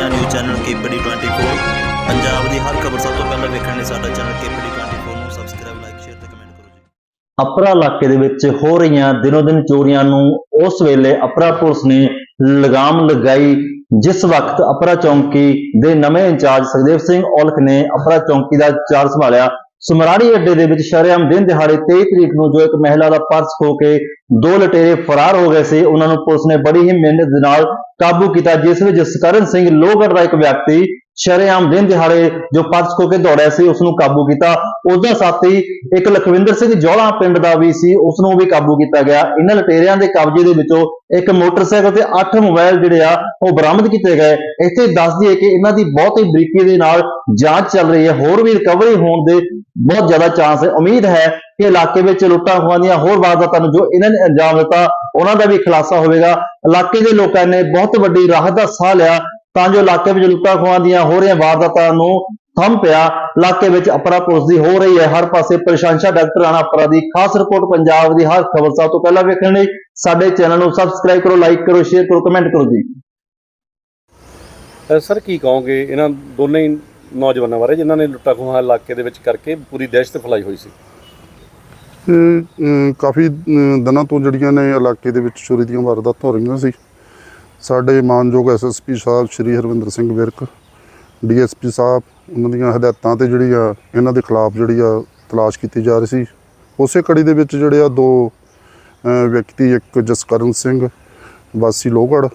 ਦੀਆਂ news channel KPD 24 Punjab ਦੀ ਹਰ ਖਬਰ ਸਭ ਤੋਂ ਪਹਿਲਾਂ ਵੇਖਣ ਲਈ ਸਾਡਾ ਚੈਨਲ ਕੇਪੀਡੀ 24 ਨੂੰ ਸਬਸਕ੍ਰਾਈਬ ਲਾਈਕ ਸ਼ੇਅਰ ਤੇ ਕਮੈਂਟ ਕਰੋ ਜੀ। ਅਪਰਾ ਇਲਾਕੇ ਦੇ ਵਿੱਚ ਹੋ ਰਹੀਆਂ ਦਿਨੋ ਦਿਨ ਚੋਰੀਆਂ ਨੂੰ ਉਸ ਵੇਲੇ ਅਪਰਾ ਪੁਲਿਸ ਨੇ ਲਗਾਮ ਲਗਾਈ। ਜਿਸ ਵਕਤ ਅਪਰਾ ਚੌਂਕੀ ਦੇ ਨਵੇਂ ਇੰਚਾਰਜ ਸੁਖਦੇਵ ਸਿੰਘ ਔਲਖ ਨੇ ਅਪਰਾ ਚੌਂਕੀ ਦਾ ਚਾਰਜ ਸੰਭਾਲਿਆ ਸਮਰਾੜੀ ਅੱਡੇ ਦੇ ਵਿੱਚ ਸ਼ਰੇਆਮ ਦਿਨ ਦਿਹਾੜੇ 23 ਤਰੀਕ ਨੂੰ ਜੋ ਇੱਕ ਮਹਿਲਾ ਦਾ ਪਰਸ ਖੋ ਕੇ ਦੋ ਲਟੇਰੇ ਫਰਾਰ ਹੋ ਗਏ ਸੀ, ਉਹਨਾਂ ਨੂੰ ਪੁਲਿਸ ਨੇ ਬੜੀ ਹੀ ਮਿਹਨਤ ਦੇ ਨਾਲ ਕਾਬੂ ਕੀਤਾ, ਜਿਸ ਵਿੱਚ ਜਸਕਰਨ ਸਿੰਘ ਲੋਹਗੜ੍ਹ ਦਾ ਇੱਕ ਵਿਅਕਤੀ ਸ਼ਰੇਆਮ ਦਿਨ ਦਿਹਾੜੇ ਜੋ ਪਰਸ ਖੋ ਕੇ ਦੌੜਿਆ ਸੀ ਉਸ ਨੂੰ ਕਾਬੂ ਕੀਤਾ। ਉਸ ਦਾ ਸਾਥੀ ਇੱਕ ਲਖਵਿੰਦਰ ਸਿੰਘ ਜੋਲਾ ਪਿੰਡ ਦਾ ਵੀ ਸੀ ਉਸ ਨੂੰ ਵੀ ਕਾਬੂ ਕੀਤਾ ਗਿਆ। ਇਹਨਾਂ ਲਟੇਰਿਆਂ ਦੇ ਕਬਜ਼ੇ ਦੇ ਵਿੱਚੋਂ ਇੱਕ ਮੋਟਰਸਾਈਕਲ ਤੇ 8 ਮੋਬਾਈਲ ਜਿਹੜੇ ਆ, ਉਹ ਬਰਾਮਦ ਕੀਤੇ ਗਏ। ਇੱਥੇ ਦੱਸ ਦਈਏ ਕਿ ਇਹਨਾਂ ਦੀ ਬਹੁਤ ਹੀ ਬਰੀਕੀ ਦੇ ਨਾਲ ਜਾਂਚ ਚੱਲ ਰਹੀ ਹੈ। ਹੋਰ ਵੀ ਰਿਕਵਰੀ ਹੋਣ ਦੇ ਬਹੁਤ ਜ਼ਿਆਦਾ ਚਾਂਸ ਹੈ। ਉਮੀਦ ਹੈ ਕਿ ਇਲਾਕੇ ਵਿੱਚ ਲੁੱਟਾਂ ਖੋਹਾਂ ਦੀਆਂ ਹੋਰ ਵਾਰਦਾਤਾਂ ਨੂੰ ਜੋ ਇਹਨਾਂ ਨੇ ਅੰਜਾਮ ਦਿੱਤਾ, ਉਹਨਾਂ ਦਾ ਵੀ ਖੁਲਾਸਾ ਹੋਵੇਗਾ। ਇਲਾਕੇ ਦੇ ਲੋਕਾਂ ਨੇ ਬਹੁਤ ਵੱਡੀ ਰਾਹਤ ਦਾ ਸਾਹ ਲਿਆ। ਤਾਂ ਜੋ ਇਲਾਕੇ ਵਿੱਚ ਲੁੱਟਾਂ ਖੋਹਾਂ ਦੀਆਂ ਹੋ ਰਹੀਆਂ ਵਾਰਦਾਤਾਂ ਨੂੰ ਥੰਮ ਪਿਆ ਇਲਾਕੇ ਵਿੱਚ ਅਪਰਾ ਪੁਲਿਸ ਦੀ ਹੋ ਰਹੀ ਹੈ। ਹਰ ਪਾਸੇ ਪ੍ਰਸ਼ੰਸਾ ਡਾਕਟਰ ਰਾਣਾ ਅਪਰਾ ਦੀ ਖਾਸ ਰਿਪੋਰਟ ਪੰਜਾਬ ਦੀ ਹਰ ਖਬਰ। ਸਭ ਤੋਂ ਪਹਿਲਾਂ ਵੇਖਣ ਲਈ ਸਾਡੇ ਚੈਨਲ ਨੂੰ ਸਬਸਕ੍ਰਾਈਬ ਕਰੋ ਲਾਈਕ ਕਰੋ ਸ਼ੇਅਰ ਕਰੋ ਕਮੈਂਟ ਕਰੋ ਜੀ। ਸਰ ਕੀ ਕਹੋਗੇ? ਇਹਨਾਂ ਦੋਨੇ ਹੀ ਨੌਜਵਾਨਾਂ ਬਾਰੇ ਜਿਨ੍ਹਾਂ ਨੇ ਲੁੱਟਾ ਖੋਹਾਂ ਇਲਾਕੇ ਦੇ ਵਿੱਚ ਕਰਕੇ ਪੂਰੀ ਦਹਿਸ਼ਤ ਫੈਲਾਈ ਹੋਈ ਸੀ। ਇਹ ਅਮ, ਕਾਫੀ ਅਮ, ਦਿਨਾਂ ਤੋਂ ਜਿਹੜੀਆਂ ਨੇ ਇਲਾਕੇ ਦੇ ਵਿੱਚ ਚੋਰੀ ਦੀਆਂ ਵਾਰਦਾਤਾਂ ਹੋ ਰਹੀਆਂ ਸੀ। ਸਾਡੇ ਮਾਨਯੋਗ ਐਸਐਸਪੀ ਸਾਹਿਬ ਸ਼੍ਰੀ ਹਰਵਿੰਦਰ ਸਿੰਘ ਵਿਰਕ ਡੀਐਸਪੀ ਸਾਹਿਬ, ਉਹਨਾਂ ਦੀਆਂ ਹਦਾਇਤਾਂ ਤੇ ਜਿਹੜੀ ਆ ਇਹਨਾਂ ਦੇ ਖਿਲਾਫ ਜਿਹੜੀ ਆ ਤਲਾਸ਼ ਕੀਤੀ ਜਾ ਰਹੀ ਸੀ। ਉਸੇ ਕੜੀ ਦੇ ਵਿੱਚ ਜਿਹੜੇ ਆ ਦੋ ਵਿਅਕਤੀ, ਇੱਕ ਜਸਕਰਨ ਸਿੰਘ, ਵਾਸੀ ਲੋਹਗੜ੍ਹ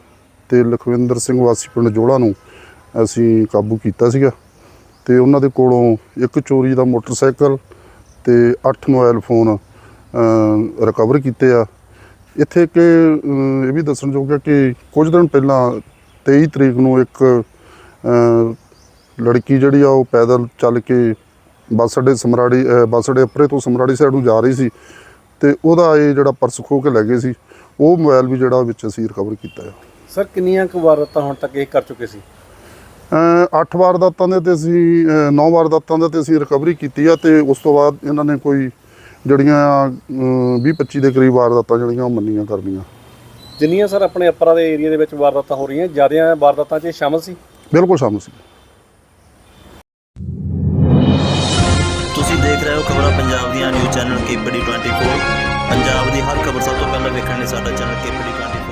ਤੇ ਲਖਵਿੰਦਰ ਸਿੰਘ, ਵਾਸੀ ਪਿੰਡ ਜੋੜਾ ਨੂੰ ਅਸੀਂ ਕਾਬੂ ਕੀਤਾ ਸੀਗਾ ਤੇ ਉਹਨਾਂ ਦੇ ਕੋਲੋਂ ਇੱਕ ਚੋਰੀ ਦਾ ਮੋਟਰਸਾਈਕਲ ਤੇ 8 ਮੋਬਾਈਲ ਫੋਨ ਰਿਕਵਰ ਕੀਤੇ ਆ। ਇੱਥੇ ਕਿ ਇਹ ਵੀ ਦੱਸਣਯੋਗ ਹੈ ਕਿ ਕੁਝ ਦਿਨ ਪਹਿਲਾਂ 23 ਤਰੀਕ ਨੂੰ ਇੱਕ ਲੜਕੀ ਜਿਹੜੀ ਆ ਉਹ ਪੈਦਲ ਚੱਲ ਕੇ ਬੱਸ ਅੱਡੇ ਸਮਰਾੜੀ ਬੱਸ ਅੱਡੇ ਅਪਰੇ ਤੋਂ ਸਮਰਾੜੀ ਸਾਈਡ ਨੂੰ ਜਾ ਰਹੀ ਸੀ ਤੇ ਉਹਦਾ ਇਹ ਜਿਹੜਾ ਪਰਸ ਖੋ ਕੇ ਲੈ ਗਏ ਸੀ ਉਹ ਮੋਬਾਈਲ ਵੀ ਜਿਹੜਾ ਵਿੱਚ ਅਸੀਂ ਰਿਕਵਰ ਕੀਤਾ ਆ। ਸਰ ਕਿੰਨੀਆਂ ਕੁ ਵਾਰਦਾਤਾਂ ਹੁਣ ਤੱਕ ਇਹ ਕਰ ਚੁੱਕੇ ਸੀ? ਅ, ਅੱਠ ਵਾਰਦਾਤਾਂ ਦੇ ਤੇ ਅਸੀਂ ਅ, ਨੌ ਵਾਰਦਾਤਾਂ ਦੇ ਤੇ ਅਸੀਂ ਰਿਕਵਰੀ ਕੀਤੀ ਆ ਤੇ ਉਸ ਤੋਂ ਬਾਅਦ ਇਹਨਾਂ ਨੇ ਕੋਈ ਜਿਹੜੀਆਂ 20 25 ਦੇ ਕਰੀਬ ਵਾਰਦਾਤਾਂ ਜਿਹੜੀਆਂ ਉਹ ਮੰਨੀਆਂ ਕਰਨੀਆਂ। ਜਿੰਨੀਆਂ ਸਰ ਆਪਣੇ ਅਪਰਾ ਦੇ ਏਰੀਆ ਦੇ ਵਿੱਚ ਵਾਰਦਾਤਾਂ ਹੋ ਰਹੀਆਂ ਜ਼ਿਆਦੀਆਂ ਵਾਰਦਾਤਾਂ 'ਚ ਸ਼ਾਮਲ ਸੀ? ਬਿਲਕੁਲ ਸ਼ਾਮਲ ਸੀ। ਤੁਸੀਂ ਦੇਖ ਰਹੇ ਹੋ ਖਬਰਾਂ ਪੰਜਾਬ ਦੀਆਂ ਨਿਊਜ਼ ਚੈਨਲ ਕੇਪੀਡੀ 24 ਪੰਜਾਬ ਦੀ ਹਰ ਖਬਰ ਸਭ ਤੋਂ ਪਹਿਲਾਂ ਵੇਖਣ ਲਈ ਸਾਡਾ ਚੈਨਲ ਕੇਪੀਡੀ 24